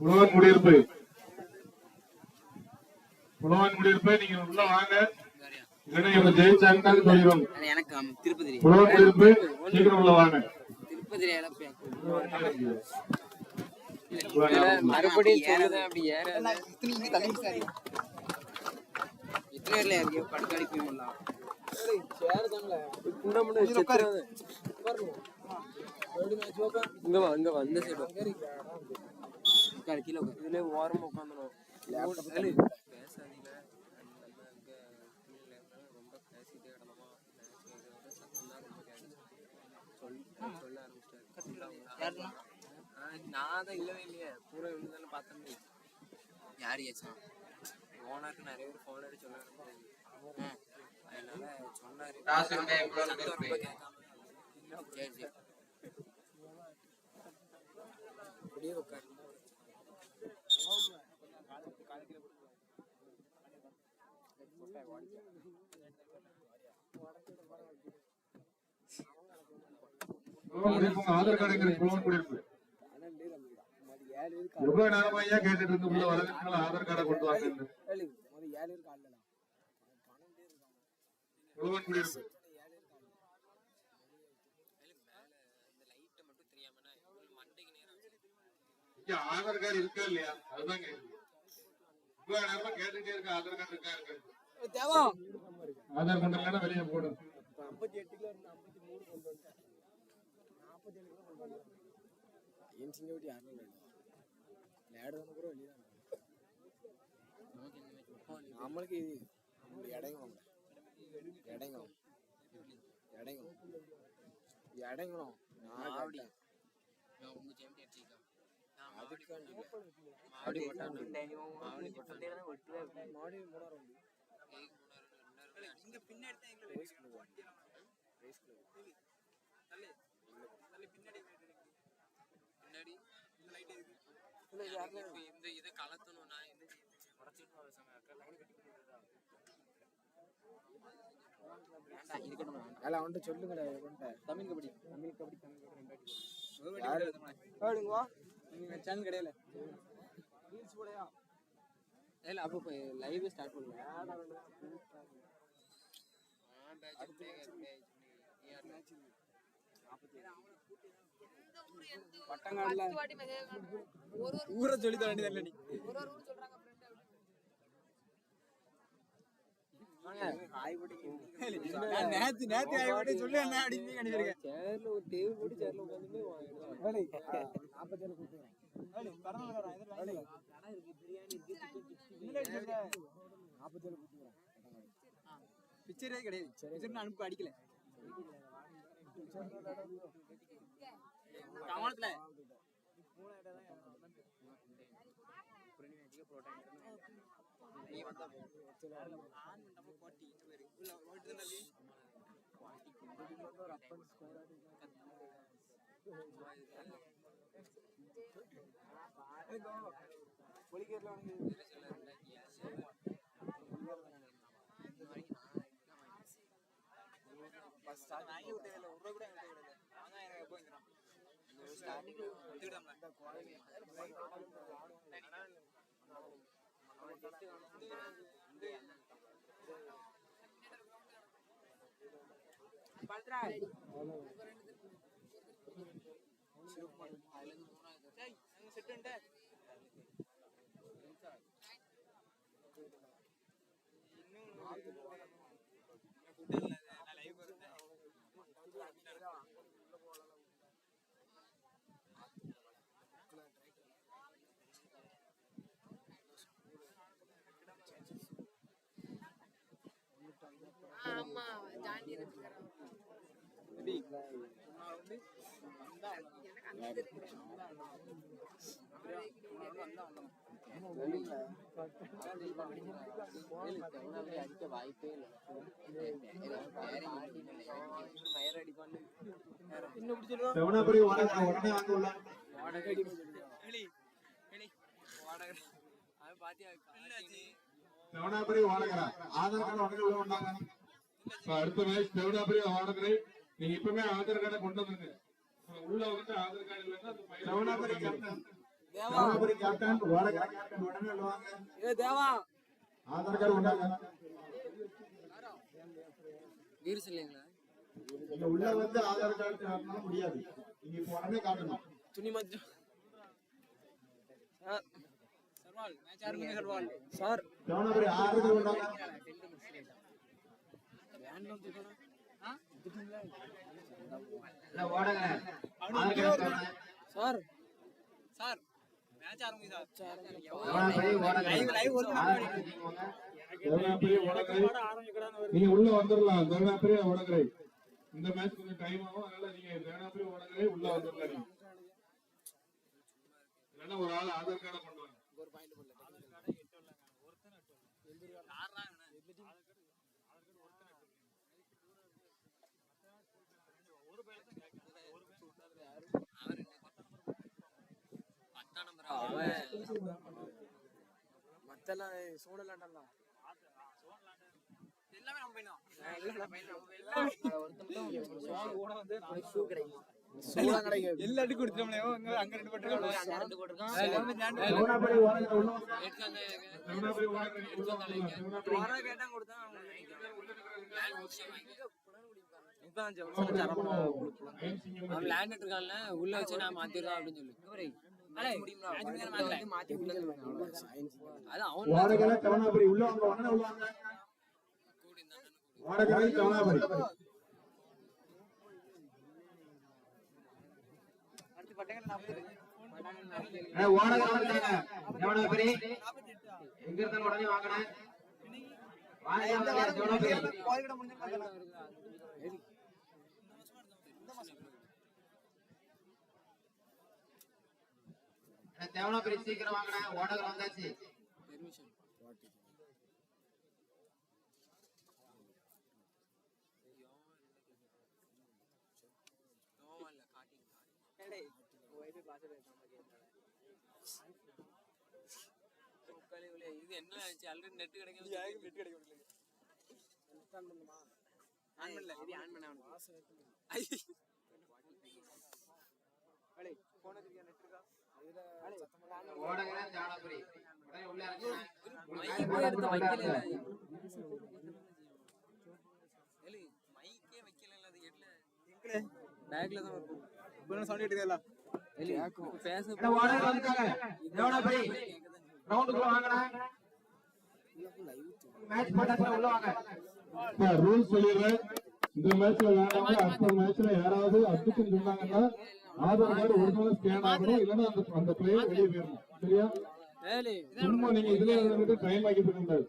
புலவன் குடியிருப்பு. புலவன் குடியிருப்பு நீங்க உள்ள வாங்க. இல்லைன்னா இவங்க ஜெயிச்சாங்கன்னா சொல்லிடுவாங்க அது எனக்கு ஆமா, திருப்பதி புலவன் குடியிருப்பு சீக்கிரம் உள்ள வாங்க. திருப்பதி மறுபடியும் அப்படி ஏற பேர்ல இருக்கு இங்க வா இங்க வா இந்த சைடு உட்காரு கீழே உட்காரு. இதுல ஓரமா ஆரம்பிச்சிட்டாரு. நான் தான் இல்லவே இல்லையே. பூரா இவனு தானே பார்த்தேன் யார் ஏச்சா? ஓனருக்கு நிறைய பேர் ஃபோன் அடிச்சு சொல்ல ம். அதனால சொன்னாரு. சரி சரி. அப்படியே உட்காரு புலவன் குடியிருப்பு உங்க ஆதார் கார்டு எங்க இருக்கு? குடியிருப்பு எவ்வளவு நேரமா ஐயா கேட்டுட்டு இருந்து உள்ள வரதுனால ஆதார் கார்டை கொண்டு வாங்க புலவன் குடியிருப்பு ஆதார் கார்டு இருக்கா இல்லையா? அதுதான் கேக்குது இவ்வளவு நேரமா கேட்டுட்டே இருக்க ஆதார் கார்டு இருக்கா இருக்கா ஆதார் கொண்டு இல்லைன்னா வெளியே போடு. நம்மளுக்கு இது. இடைங்கணும் இடைங்கணும் இடைங்கணும் இடைங்கணும் நான் மாவடி கேட்டேன். நான் உங்க அடிச்சிருக்கேன் நான் அதுக்காண்டி. இல்ல. மாவடி போட்டான் மாவடி போட்டான் மூணார் வண்டி இங்க பின்னாடி இந்த இதை கலத்தணும் நான் இந்த உடச்சிட்டு வர சமயம் லைன் கட்டி அவன்கிட்ட சொல்லுங்கடா. தமிழ் கபடி. தமிழ் கபடி, தமிழ் கபடி ரெண்டாயிரத்தி யாரு? சேனல் கிடையாது இல்ல அப்ப லைவ் ஸ்டார்ட் பண்ணுங்க ஊரை சொல்லி தர வேண்டியதில்லை நீ நான் நேத்து நேத்து ஆயிட்டு சொல்லு என்ன அப்படின்னு சேர்ல ஒரு டேபிள் போட்டு சேர்ல உட்காந்து பிக்சரே கிடையாது. பிக்சர் நான் அனுப்ப அடிக்கல. கவனத்துல. நீ வந்தா ஆன் நம்ம போட்டி உள்ள ஓட்டு தானே வாங்கி விட்டதில்ல ஒரு ரூபா கூட என்கிட்ட கிடையாது அதான் எனக்கு எப்போ அடிக்க வாய்ப்பே இல்லை ஃபயர் அடிப்பான்னு செவனாபுரி வாடகரா. ஆதார் கார்டு உடனே உள்ள வந்தாங்க அடுத்த மேட்ச் செவனாபுரி வாடகரை நீங்க இப்பவே ஆதார் கார்டை கொண்டு வந்துருங்க. உள்ள வந்து ஆதார் கார்டு இல்லைன்னா Sevanapuri captain Dharmapuri captain Odakarai captain உடனே உள்ள வாங்க ஏ தேவா. ஆதார் கார்டு கொண்டாங்க வீரஸ் இல்லைங்களா நீங்க உள்ள வந்து ஆதார் கார்டு காட்டினா முடியாது. நீங்க இப்ப உடனே காட்டணும். துணி மச்சம் சர்வால் மேட்ச் ஆரம்பிங்க சர்வால்? சார் ஆதார் கார்டு கொண்டாங்க சார். சார் மேட்ச் ஒரு நீங்க உள்ள வந்துடலாம் தருமபுரி ஓடகரை இந்த மேட்ச் கொஞ்சம் டைம் ஆகும். அதனால நீங்க தருமபுரி ஓடகரை உள்ள வந்துடலாம் நீங்க. இல்லைன்னா ஒரு ஆள் ஆதார் கார்டை கொண்டு வாங்க. பத்தாம் நம்பர் அவன் மத்தெல்லாம் சோடலாண்டா எல்லாமே நம்ம பையனா எல்லா அடி கொடுத்துட்டோம்ல அங்க ரெண்டு பட்டு தருமபுரி ஓடகரை உள்ள கேட்டா கொடுத்தா ஐன் லேண்ட் இருக்கான்ல உள்ள வச்சு நான் மாத்திடுறோம் அப்படின்னு சொல்லி ஓடகரை தருமபுரி உள்ள வாங்க? உடனே உள்ள வாங்க எங்க இருந்தாலும் உடனே வாங்கினேன். ஜெவனாபுரி தேவனாபுரி சீக்கிரம் வாங்கினேன் ஓடகர் வந்தாச்சு. பெர்மிஷன் இது என்ன ஆச்சு ஆல்ரெடி நெட் கிடைக்கும் ஆன் பண்ணல இது ஆன் பண்ண போன் வச்சிருக்கியா நெட் இருக்கா? ரூல்ஸ் சொல்லிடுறேன். இந்த மேட்ச்ல விளையாடுறவங்க அடுத்த மேட்ச்ல யாராவது அடிச்சுன்னு சொன்னாங்கன்னா ஆதார் கார்டு ஒரிஜினல் ஸ்கேன் ஆகணும். இல்லைன்னா அந்த அந்த பிளேயர் வெளியே போயிடணும் சரியா? சும்மா நீங்க இதுல டைம் ஆக்கிட்டு கூடாது